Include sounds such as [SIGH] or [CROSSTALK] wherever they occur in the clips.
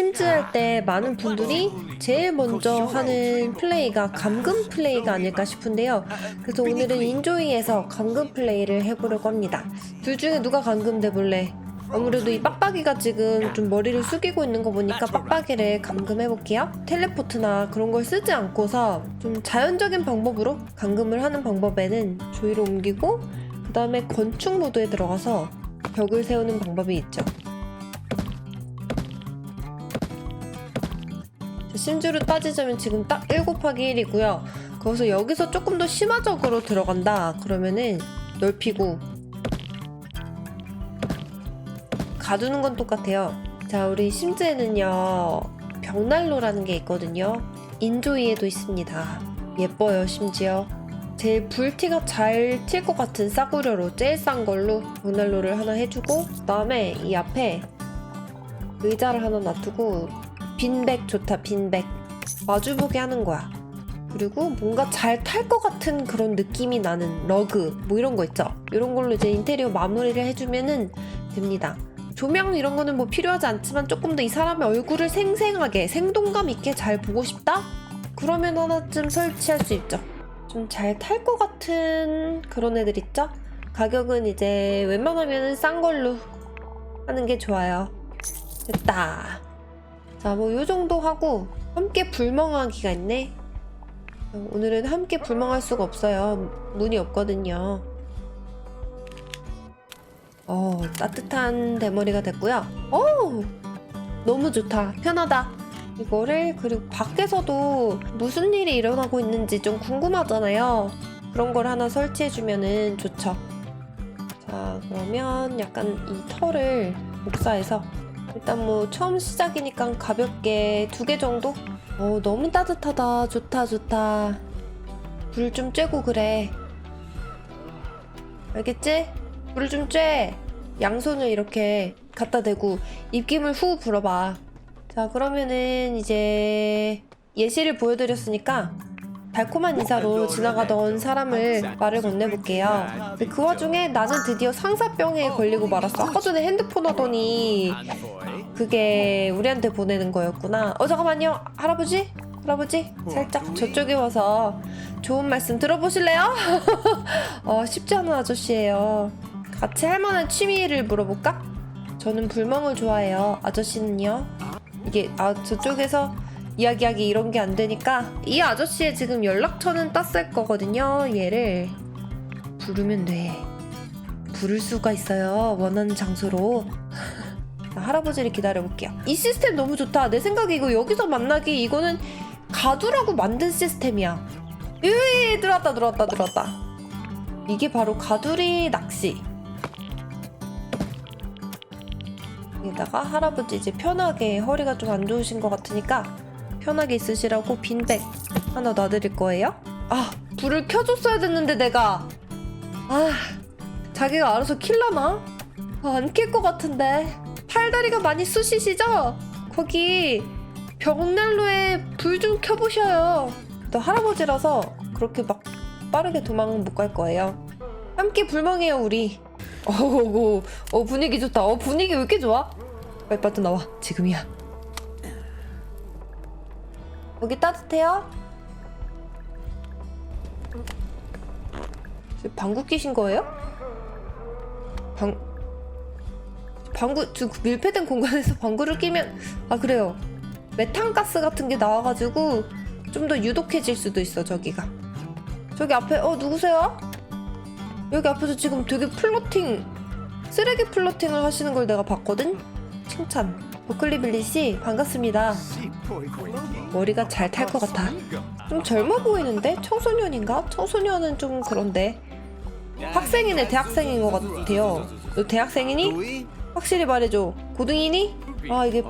심즈할 때 많은 분들이 제일 먼저 하는 플레이가 감금 플레이가 아닐까 싶은데요. 그래서 오늘은 인조이에서 감금 플레이를 해보려고 합니다. 둘 중에 누가 감금돼 볼래? 아무래도 이 빡빡이가 지금 좀 머리를 숙이고 있는 거 보니까 빡빡이를 감금해볼게요. 텔레포트나 그런 걸 쓰지 않고서 좀 자연적인 방법으로 감금을 하는 방법에는 조이를 옮기고 그 다음에 건축 모드에 들어가서 벽을 세우는 방법이 있죠. 심주로 따지자면 지금 딱 1 곱하기 1이고요. 거기서 여기서 조금 더 심화적으로 들어간다. 그러면은 넓히고 가두는 건 똑같아요. 자, 우리 심즈에는요. 벽난로라는 게 있거든요. 인조이에도 있습니다. 예뻐요, 심지어. 제일 불티가 잘 튈 것 같은 싸구려로 제일 싼 걸로 벽난로를 하나 해주고 그다음에 이 앞에 의자를 하나 놔두고 빈백 좋다 빈백 마주보게 하는 거야 그리고 뭔가 잘 탈 것 같은 그런 느낌이 나는 러그 뭐 이런 거 있죠 이런 걸로 이제 인테리어 마무리를 해주면은 됩니다 조명 이런 거는 뭐 필요하지 않지만 조금 더 이 사람의 얼굴을 생생하게 생동감 있게 잘 보고 싶다? 그러면 하나쯤 설치할 수 있죠 좀 잘 탈 것 같은 그런 애들 있죠? 가격은 이제 웬만하면 싼 걸로 하는 게 좋아요. 됐다. 자, 뭐 요 정도 하고 함께 불멍하기가 있네. 오늘은 함께 불멍할 수가 없어요. 문이 없거든요. 어, 따뜻한 대머리가 됐고요. 오! 너무 좋다. 편하다. 이거를 그리고 밖에서도 무슨 일이 일어나고 있는지 좀 궁금하잖아요. 그런 걸 하나 설치해주면은 좋죠. 자, 그러면 약간 이 털을 복사해서 일단 뭐 처음 시작이니까 가볍게 두 개 정도? 어, 너무 따뜻하다. 좋다, 좋다. 불 좀 쬐고 그래. 알겠지? 불을 좀 쬐. 양손을 이렇게 갖다 대고 입김을 후 불어봐. 자, 그러면은 이제 예시를 보여드렸으니까 달콤한 인사로 지나가던 사람을 말을 건네볼게요. 그 와중에 나는 드디어 상사병에 걸리고 말았어. 아까 전에 핸드폰 하더니 그게 우리한테 보내는 거였구나. 어, 잠깐만요. 할아버지? 할아버지? 살짝 저쪽에 와서 좋은 말씀 들어보실래요? [LAUGHS] 어, 쉽지 않은 아저씨예요. 같이 할 만한 취미를 물어볼까? 저는 불멍을 좋아해요. 아저씨는요? 이게 아 저쪽에서 이야기하기 이런 게 안 되니까 이 아저씨의 지금 연락처는 땄을 거거든요. 얘를 부르면 돼. 부를 수가 있어요. 원하는 장소로. [LAUGHS] 자, 할아버지를 기다려 볼게요. 이 시스템 너무 좋다. 내 생각에 이거 여기서 만나기 이거는 가두라고 만든 시스템이야. 으이 들어왔다 들어왔다 들어왔다. 이게 바로 가두리 낚시. 여기다가 할아버지 이제 편하게 허리가 좀 안 좋으신 것 같으니까 편하게 있으시라고 빈백 하나 놔드릴 거예요. 아 불을 켜줬어야 됐는데 내가 아 자기가 알아서 킬라나? 아, 안킬것 같은데 팔다리가 많이 쑤시시죠? 거기 벽난로에 불 좀 켜보셔요. 또 할아버지라서 그렇게 막 빠르게 도망 못 갈 거예요. 함께 불멍해요 우리. 어고 어 분위기 좋다. 어 분위기 왜 이렇게 좋아? 빨리 빠져 나와. 지금이야. 여기 따뜻해요? 방구 끼신 거예요? 방 방구 저 밀폐된 공간에서 방구를 끼면 아 그래요. 메탄가스 같은 게 나와가지고 좀 더 유독해질 수도 있어 저기가. 저기 앞에 어 누구세요? 여기 앞에서 지금 되게 플로팅 쓰레기 플로팅을 하시는 걸 내가 봤거든? 칭찬 버클리빌리 씨 반갑습니다 머리가 잘 탈 것 같아 좀 젊어 보이는데? 청소년인가? 청소년은 좀 그런데 학생이네 대학생인 것 같아요 너 대학생이니? 확실히 말해줘 고등이니? 아 이게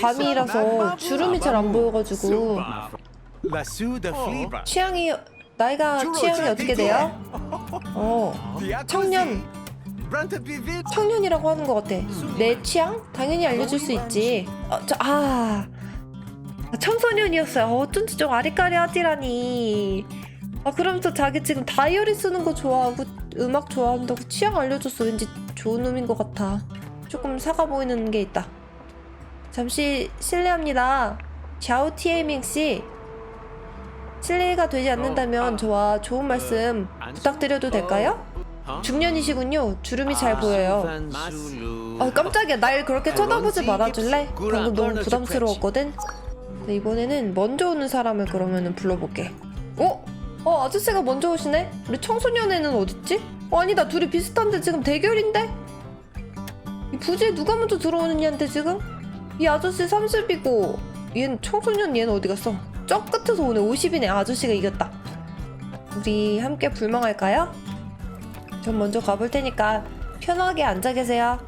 밤이라서 주름이 잘 안 보여가지고 취향이 나이가 취향이 어떻게 돼요? 어 청년 청년이라고 하는 것 같아. 내 취향? 당연히 알려줄 수 있지. 어, 저, 아. 청소년이었어요. 어, 어쩐지 좀 아리까리하지라니. 아, 그러면서 자기 지금 다이어리 쓰는 거 좋아하고 음악 좋아한다고 취향 알려줬어. 왠지 좋은 놈인 것 같아. 조금 사가 보이는 게 있다. 잠시 실례합니다. 샤오 티에밍 씨. 실례가 되지 않는다면 저와 좋은 말씀 부탁드려도 될까요? 중년이시군요. 주름이 잘 보여요. 아 깜짝이야. 날 그렇게 쳐다보지 말아줄래? 방금 너무 부담스러웠거든. 네, 이번에는 먼저 오는 사람을 그러면은 불러볼게. 어? 어 아저씨가 먼저 오시네? 우리 청소년애는 어딨지? 어 아니다 둘이 비슷한데 지금 대결인데? 이 부지에 누가 먼저 들어오느냐인데 지금? 이 아저씨 30이고 얘는 청소년 얘는 어디 갔어? 저 끝에서 오네. 50이네. 아저씨가 이겼다. 우리 함께 불멍할까요? 전 먼저 가볼 테니까 편하게 앉아 계세요.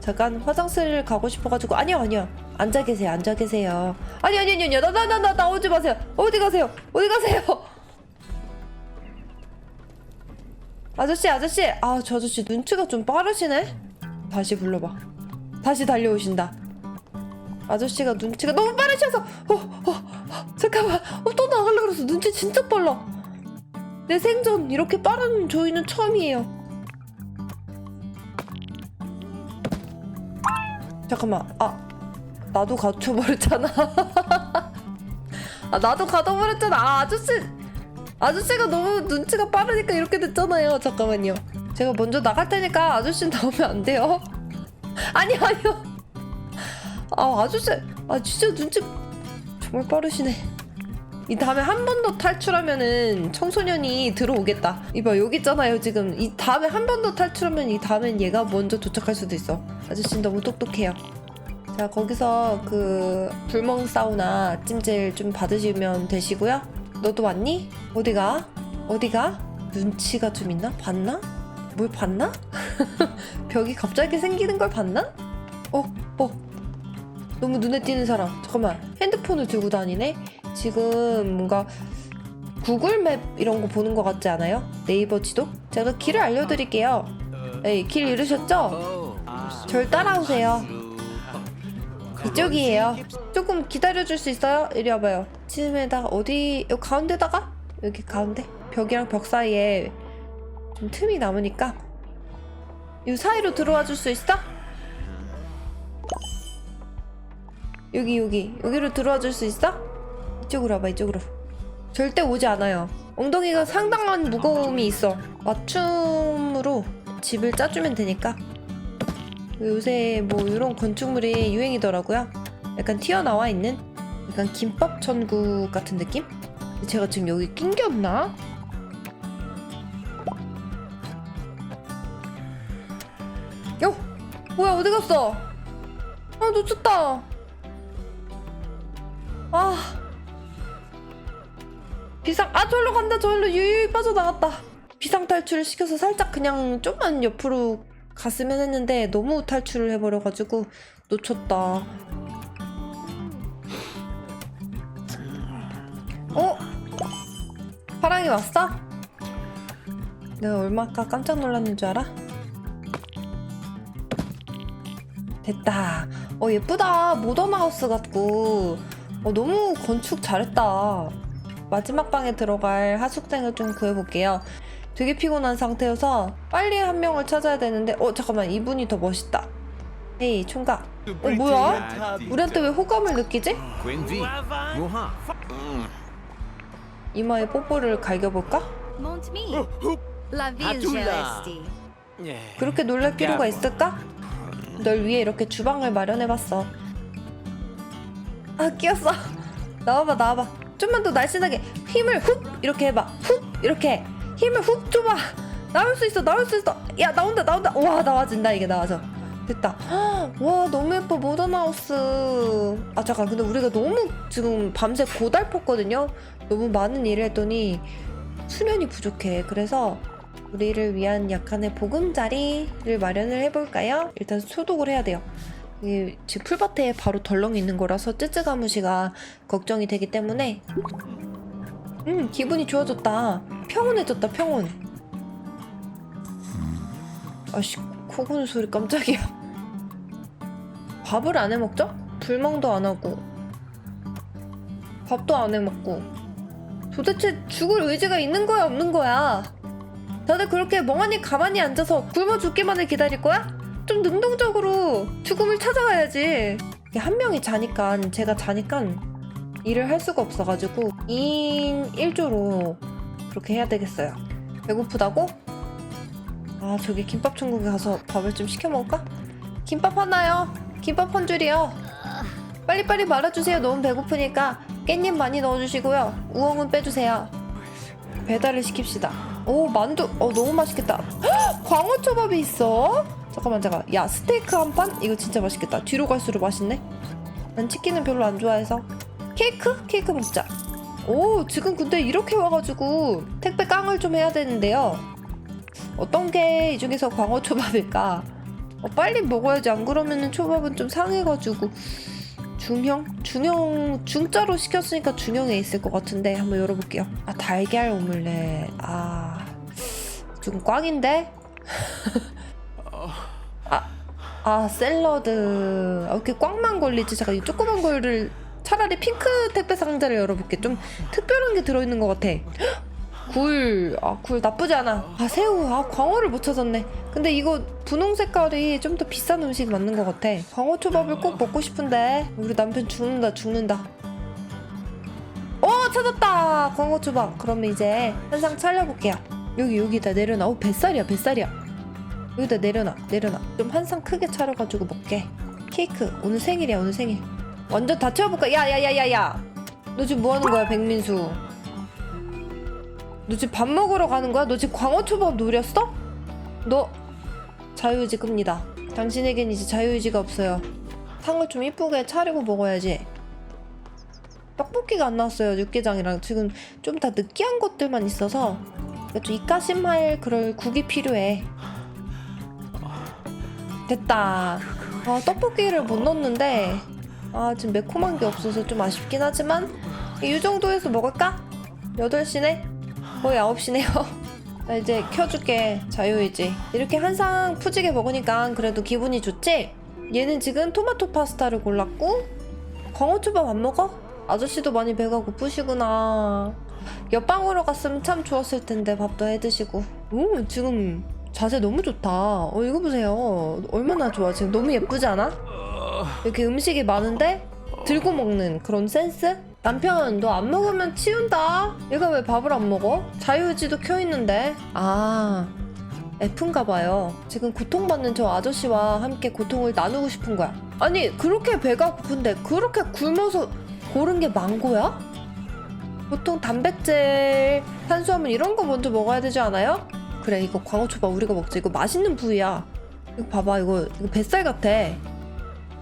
잠깐 화장실을 가고 싶어가지고. 아니요 아니요. 앉아 계세요. 앉아 계세요. 아니 아니 아니 아니 나나 나 나 나 오지 마세요. 어디 가세요? 어디 가세요? 아저씨 아저씨. 아 저 아저씨 눈치가 좀 빠르시네 다시 불러봐. 다시 달려오신다. 아저씨가 눈치가 너무 빠르셔서 어, 어, 어 잠깐만. 어, 또 나가려고 그랬어 눈치 진짜 빨라. 내 생전 이렇게 빠른 조이는 처음이에요. 잠깐만. 아 나도 갇혀버렸잖아. [LAUGHS] 아 나도 가둬버렸잖아. 아 아저씨 아저씨가 너무 눈치가 빠르니까 이렇게 됐잖아요. 잠깐만요 제가 먼저 나갈 테니까 아저씨 나오면 안 돼요 [LAUGHS] 아니요 아니요 아 아저씨 아 진짜 눈치 정말 빠르시네 이 다음에 한 번 더 탈출하면은 청소년이 들어오겠다 이봐 여기 있잖아요 지금 이 다음에 한 번 더 탈출하면 이 다음엔 얘가 먼저 도착할 수도 있어 아저씨 너무 똑똑해요 자 거기서 그 불멍 사우나 찜질 좀 받으시면 되시고요 너도 왔니? 어디가? 어디가? 눈치가 좀 있나? 봤나? 뭘 봤나? [LAUGHS] 벽이 갑자기 생기는 걸 봤나? 어, 어. 너무 눈에 띄는 사람. 잠깐만. 핸드폰을 들고 다니네? 지금 뭔가 구글 맵 이런 거 보는 것 같지 않아요? 네이버 지도? 제가 길을 알려드릴게요. 에이, 길 잃으셨죠? 절 따라오세요. 이쪽이에요. 조금 기다려줄 수 있어요? 이리 와봐요. 지금에다가 어디, 여기 가운데다가? 여기 가운데? 벽이랑 벽 사이에 좀 틈이 남으니까 이 사이로 들어와 줄 수 있어? 여기 여기 여기로 들어와 줄 수 있어? 이쪽으로 와봐 이쪽으로 절대 오지 않아요 엉덩이가 상당한 무거움이 있어 맞춤으로 집을 짜주면 되니까 요새 뭐 이런 건축물이 유행이더라고요 약간 튀어나와 있는 약간 김밥 천국 같은 느낌? 제가 지금 여기 낑겼나? 어디 갔어? 아 놓쳤다 아 비상 아 저리로 간다 저리로 유유 빠져나갔다 비상 탈출을 시켜서 살짝 그냥 좀만 옆으로 갔으면 했는데 너무 탈출을 해버려가지고 놓쳤다 어? 파랑이 왔어? 내가 얼마까 깜짝 놀랐는 줄 알아? 됐다. 어 예쁘다. 모던 하우스 같고. 어 너무 건축 잘했다. 마지막 방에 들어갈 하숙생을 좀 구해볼게요. 되게 피곤한 상태여서 빨리 한 명을 찾아야 되는데 어 잠깐만 이분이 더 멋있다. 헤이 총각. 어 뭐야? 우리한테 왜 호감을 느끼지? Moha. 이마에 뽀뽀를 갈겨볼까? La ville Hatula. celesti. 그렇게 놀랄 필요가 있을까? 널 위해 이렇게 주방을 마련해봤어. 아 끼었어. 나와봐 나와봐. 좀만 더 날씬하게 힘을 훅 이렇게 해봐. 훅 이렇게 힘을 훅 줘봐. 나올 수 있어 나올 수 있어. 야 나온다 나온다. 와 나와진다 이게 나와져. 됐다. [GASPS] 와 너무 예뻐 모던하우스. 아 잠깐 근데 우리가 너무 지금 밤새 고달팠거든요. 너무 많은 일을 했더니 수면이 부족해. 그래서 우리를 위한 약간의 보금자리를 마련을 해볼까요? 일단 소독을 해야 돼요. 이게 지금 풀밭에 바로 덜렁이 있는 거라서 쯔쯔가무시가 걱정이 되기 때문에 음 기분이 좋아졌다. 평온해졌다 평온. 아씨 코 고는 소리 깜짝이야. 밥을 안 해 먹죠? 불멍도 안 하고 밥도 안 해 먹고 도대체 죽을 의지가 있는 거야 없는 거야? 다들 그렇게 멍하니 가만히 앉아서 굶어 죽기만을 기다릴 거야? 좀 능동적으로 죽음을 찾아가야지. 한 명이 자니까 제가 자니까 일을 할 수가 없어가지고 2인 1조로 그렇게 해야 되겠어요. 배고프다고? 아 저기 김밥 천국에 가서 밥을 좀 시켜 먹을까? 김밥 하나요? 김밥 한 줄이요. 빨리빨리 말아주세요. 너무 배고프니까 깻잎 많이 넣어주시고요. 우엉은 빼주세요. 배달을 시킵시다. 오 만두 어 너무 맛있겠다. 헉, 광어초밥이 있어? 잠깐만 잠깐. 야 스테이크 한 판? 이거 진짜 맛있겠다. 뒤로 갈수록 맛있네. 난 치킨은 별로 안 좋아해서 케이크? 케이크 먹자. 오 지금 근데 이렇게 와가지고 택배 깡을 좀 해야 되는데요. 어떤 게 이 중에서 광어 초밥일까? 어, 빨리 먹어야지 안 그러면은 초밥은 좀 상해가지고 중형? 중형 중짜로 시켰으니까 중형에 있을 것 같은데 한번 열어볼게요. 아 달걀 오믈렛. 아 지금 꽝인데? [LAUGHS] 아, 아 샐러드. 아, 이렇게 꽝만 걸리지? 잠깐 이 조그만 거를 차라리 핑크 택배 상자를 열어볼게. 좀 특별한 게 들어있는 것 같아. 굴, 아, 굴 나쁘지 않아. 아, 새우, 아, 광어를 못 찾았네. 근데 이거 분홍 색깔이 좀 더 비싼 음식 맞는 것 같아. 광어 초밥을 꼭 먹고 싶은데. 우리 남편 죽는다, 죽는다. 어, 찾았다! 광어 초밥. 그러면 이제 한상 차려볼게요. 여기, 여기다 내려놔. 어, 뱃살이야, 뱃살이야. 여기다 내려놔, 내려놔. 좀 한상 크게 차려가지고 먹게. 케이크. 오늘 생일이야, 오늘 생일. 완전 다 채워볼까? 야, 야, 야, 야, 야! 너 지금 뭐 하는 거야, 백민수? 너 지금 밥 먹으러 가는 거야? 너 지금 광어초밥 노렸어? 너 자유의지 끕니다. 당신에겐 이제 자유의지가 없어요. 상을 좀 이쁘게 차리고 먹어야지. 떡볶이가 안 나왔어요. 육개장이랑 지금 좀 다 느끼한 것들만 있어서 좀 입가심할 그럴 국이 필요해. 됐다. 아 떡볶이를 못 넣었는데 아 지금 매콤한 게 없어서 좀 아쉽긴 하지만 이 정도에서 먹을까? 8시네? 거의 9시네요. [LAUGHS] 나 이제 켜줄게 자유의지 이렇게 한 상 푸지게 먹으니까 그래도 기분이 좋지? 얘는 지금 토마토 파스타를 골랐고 광어초밥 안 먹어? 아저씨도 많이 배가 고프시구나 옆방으로 갔으면 참 좋았을 텐데 밥도 해드시고 오 지금 자세 너무 좋다 어 이거 보세요 얼마나 좋아 지금 너무 예쁘지 않아? 이렇게 음식이 많은데 들고 먹는 그런 센스? 남편 너 안 먹으면 치운다. 얘가 왜 밥을 안 먹어? 자유의지도 켜있는데. 아 F인가 봐요. 지금 고통받는 저 아저씨와 함께 고통을 나누고 싶은 거야. 아니 그렇게 배가 고픈데 그렇게 굶어서 고른 게 망고야? 보통 단백질, 탄수화물 이런 거 먼저 먹어야 되지 않아요? 그래 이거 광어초밥 우리가 먹자. 이거 맛있는 부위야. 이거 봐봐 이거 이거 뱃살 같아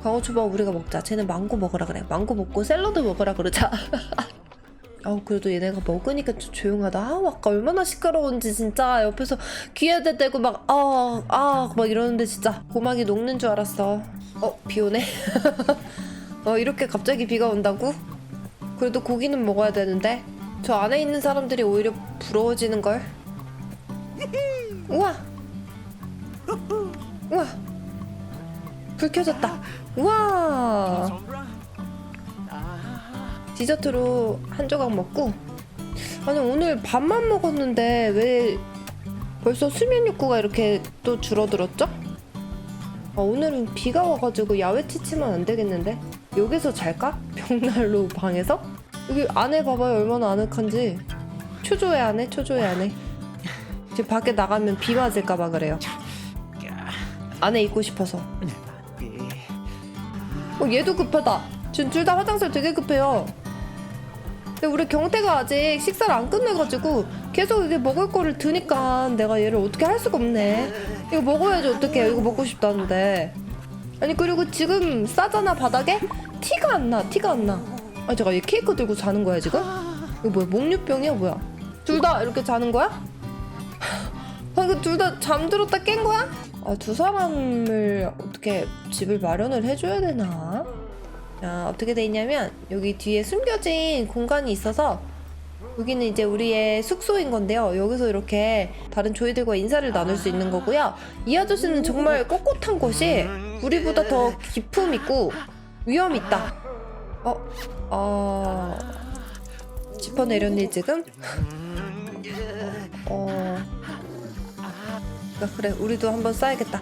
광어초밥 우리가 먹자. 쟤는 망고 먹으라 그래. 망고 먹고 샐러드 먹으라 그러자. [LAUGHS] 아우 그래도 얘네가 먹으니까 좀 조용하다. 아 아까 얼마나 시끄러운지 진짜 옆에서 귀에다 대고 막 아 아 막 이러는데 진짜 고막이 녹는 줄 알았어. 어 비 오네. [LAUGHS] 어 이렇게 갑자기 비가 온다고? 그래도 고기는 먹어야 되는데 저 안에 있는 사람들이 오히려 부러워지는 걸. 우와 우와 불 켜졌다. 우와. 디저트로 한 조각 먹고. 아니 오늘 밥만 먹었는데 왜 벌써 수면 욕구가 이렇게 또 줄어들었죠? 아, 오늘은 비가 와가지고 야외 치치면 안 되겠는데? 여기서 잘까? 벽난로 방에서? 여기 안에 봐봐요. 얼마나 아늑한지. 초조해 안에 초조해 안에 이제 밖에 나가면 비 맞을까봐 그래요. 안에 있고 싶어서 어, 얘도 급하다. 지금 둘 다 화장실 되게 급해요. 근데 우리 경태가 아직 식사를 안 끝내가지고 계속 이게 먹을 거를 드니까 내가 얘를 어떻게 할 수가 없네. 이거 먹어야지 어떡해. 이거 먹고 싶다는데. 아니 그리고 지금 싸잖아 바닥에? 티가 안 나. 티가 안 나. 아 잠깐 얘 케이크 들고 자는 거야 지금? 이거 뭐야 목류병이야 뭐야? 둘 다 이렇게 자는 거야? 방금 [LAUGHS] 둘 다 잠들었다 깬 거야? 아, 두 사람을 어떻게 집을 마련을 해줘야 되나? 자, 어떻게 돼 있냐면 여기 뒤에 숨겨진 공간이 있어서 여기는 이제 우리의 숙소인 건데요. 여기서 이렇게 다른 조이들과 인사를 나눌 수 있는 거고요. 이 아저씨는 정말 꼿꼿한 곳이 우리보다 더 기품 있고 위험 있다. 어, 어, 짚어 내렸니 지금? 어. 야, 그래 우리도 한번 싸야겠다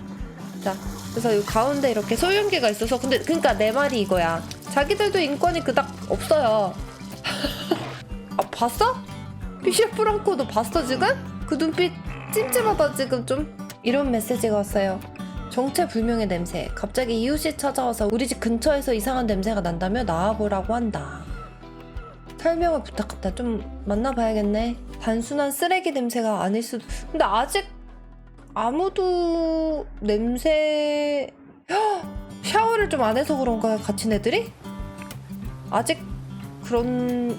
자, 그래서 이 가운데 이렇게 소형기가 있어서 근데 그러니까 내 말이 이거야. 자기들도 인권이 그닥 없어요. [LAUGHS] 아 봤어? 피셔 프랑코도 봤어 지금? 그 눈빛 찜찜하다 지금 좀 이런 메시지가 왔어요. 정체불명의 냄새. 갑자기 이웃이 찾아와서 우리 집 근처에서 이상한 냄새가 난다며 나와보라고 한다. 설명을 부탁한다. 좀 만나봐야겠네. 단순한 쓰레기 냄새가 아닐 수도. 근데 아직 아무도 냄새 헉! 샤워를 좀 안 해서 그런가요? 갇힌 애들이? 아직 그런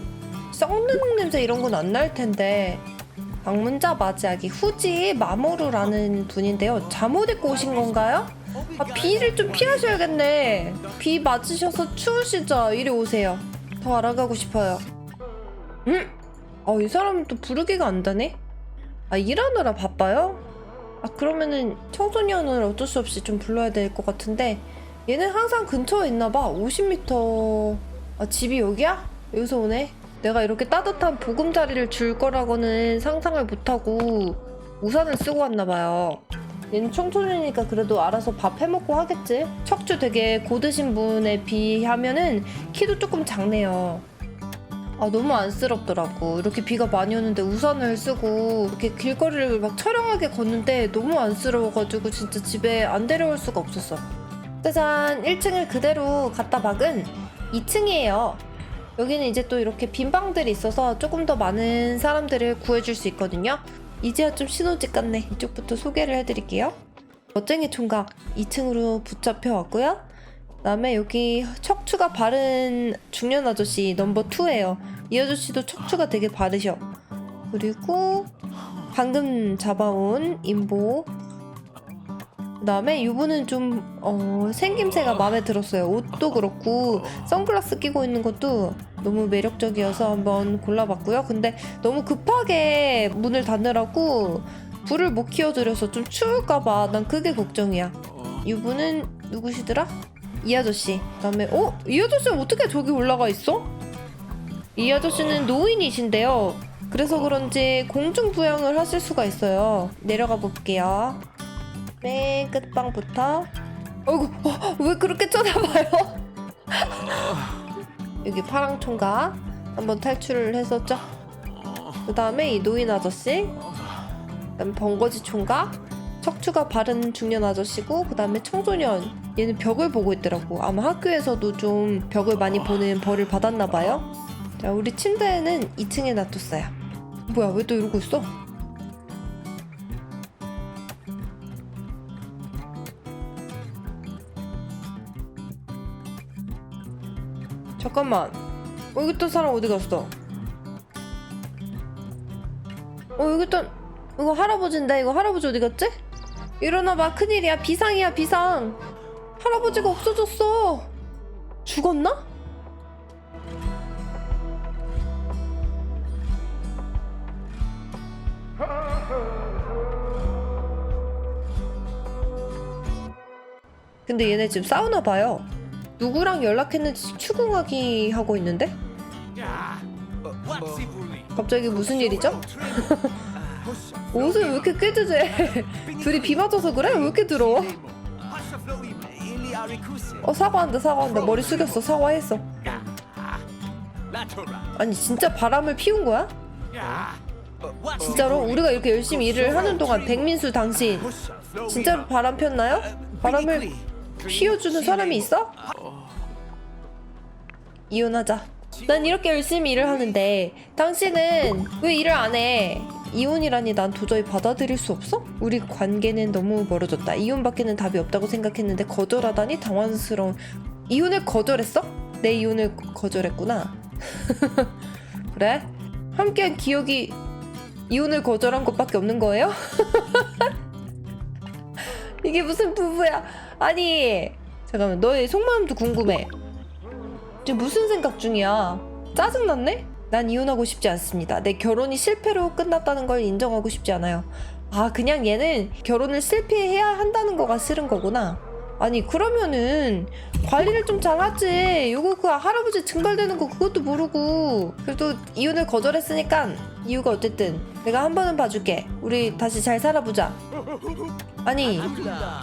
썩는 냄새 이런 건 안 날 텐데 방문자 맞이하기 후지 마모루라는 분인데요. 잠옷 입고 오신 건가요? 아 비를 좀 피하셔야겠네. 비 맞으셔서 추우시죠? 이리 오세요. 더 알아가고 싶어요. 음? 어, 이 사람은 또 부르기가 안 되네? 아, 일하느라 바빠요? 아, 그러면은 청소년을 어쩔 수 없이 좀 불러야 될 것 같은데, 얘는 항상 근처에 있나봐. 50m. 아, 집이 여기야? 여기서 오네? 내가 이렇게 따뜻한 보금자리를 줄 거라고는 상상을 못하고 우산을 쓰고 왔나봐요. 얘는 청소년이니까 그래도 알아서 밥 해먹고 하겠지? 척추 되게 고드신 분에 비하면은 키도 조금 작네요. 아 너무 안쓰럽더라고. 이렇게 비가 많이 오는데 우산을 쓰고 이렇게 길거리를 막 촬영하게 걷는데 너무 안쓰러워가지고 진짜 집에 안 데려올 수가 없었어. 짜잔 1층을 그대로 갖다 박은 2층이에요. 여기는 이제 또 이렇게 빈 방들이 있어서 조금 더 많은 사람들을 구해줄 수 있거든요. 이제야 좀 신혼집 같네. 이쪽부터 소개를 해드릴게요. 멋쟁이 총각 2층으로 붙잡혀 왔고요. 그 다음에 여기 척추가 바른 중년 아저씨 넘버 2예요. 이 아저씨도 척추가 되게 바르셔. 그리고 방금 잡아온 임보. 그다음에 이분은 좀 어, 생김새가 마음에 들었어요. 옷도 그렇고 선글라스 끼고 있는 것도 너무 매력적이어서 한번 골라봤고요. 근데 너무 급하게 문을 닫느라고 불을 못 키워드려서 좀 추울까봐 난 그게 걱정이야. 이분은 누구시더라? 이 아저씨. 그다음에 어? 이 아저씨는 어떻게 저기 올라가 있어? 이 아저씨는 노인이신데요. 그래서 그런지 공중 부양을 하실 수가 있어요. 내려가 볼게요. 맨 끝방부터. 어이구, 어, 왜 그렇게 쳐다봐요? [LAUGHS] 여기 파랑 총각 한번 탈출을 했었죠. 그 다음에 이 노인 아저씨. 그다음에 번거지 총각. 척추가 바른 중년 아저씨고 그 다음에 청소년. 얘는 벽을 보고 있더라고. 아마 학교에서도 좀 벽을 많이 보는 벌을 받았나 봐요. 자 우리 침대는 2층에 놔뒀어요. 뭐야 왜 또 이러고 있어? 잠깐만. 어, 여기 또 사람 어디 갔어? 어 여기 또 이거 할아버지인데? 이거 할아버지 어디 갔지? 일어나봐 큰일이야 비상이야 비상 할아버지가 없어졌어 죽었나? 근데 얘네 지금 싸우나 봐요 누구랑 연락했는지 추궁하기 하고 있는데? 갑자기 무슨 일이죠? [LAUGHS] [LAUGHS] 옷을 왜 이렇게 꾀지제 [LAUGHS] 둘이 비 맞아서 그래? 왜 이렇게 더러워? 어 사과한다 사과한다 머리 숙였어 사과했어 아니 진짜 바람을 피운 거야? 진짜로? 우리가 이렇게 열심히 일을 하는 동안 백민수 당신 진짜로 바람 폈나요? 바람을 피워주는 사람이 있어? 이혼하자 난 이렇게 열심히 일을 하는데 당신은 왜 일을 안 해? 이혼이라니 난 도저히 받아들일 수 없어? 우리 관계는 너무 멀어졌다. 이혼밖에는 답이 없다고 생각했는데 거절하다니 당황스러운. 이혼을 거절했어? 내 이혼을 거- 거절했구나. [LAUGHS] 그래? 함께한 기억이 이혼을 거절한 것밖에 없는 거예요? [LAUGHS] 이게 무슨 부부야? 아니 잠깐만 너의 속마음도 궁금해. 지금 무슨 생각 중이야? 짜증났네? 난 이혼하고 싶지 않습니다. 내 결혼이 실패로 끝났다는 걸 인정하고 싶지 않아요. 아, 그냥 얘는 결혼을 실패해야 한다는 거가 싫은 거구나. 아니 그러면은 관리를 좀 잘하지. 요거 그 할아버지 증발되는 거 그것도 모르고. 그래도 이혼을 거절했으니까 이유가 어쨌든 내가 한 번은 봐줄게. 우리 다시 잘 살아보자. 아니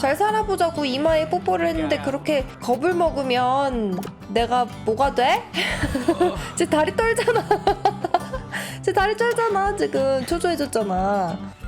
잘 살아보자고 이마에 뽀뽀를 했는데 그렇게 겁을 먹으면 내가 뭐가 돼? [LAUGHS] 제 다리 떨잖아. [LAUGHS] 제 다리 떨잖아 지금. 초조해졌잖아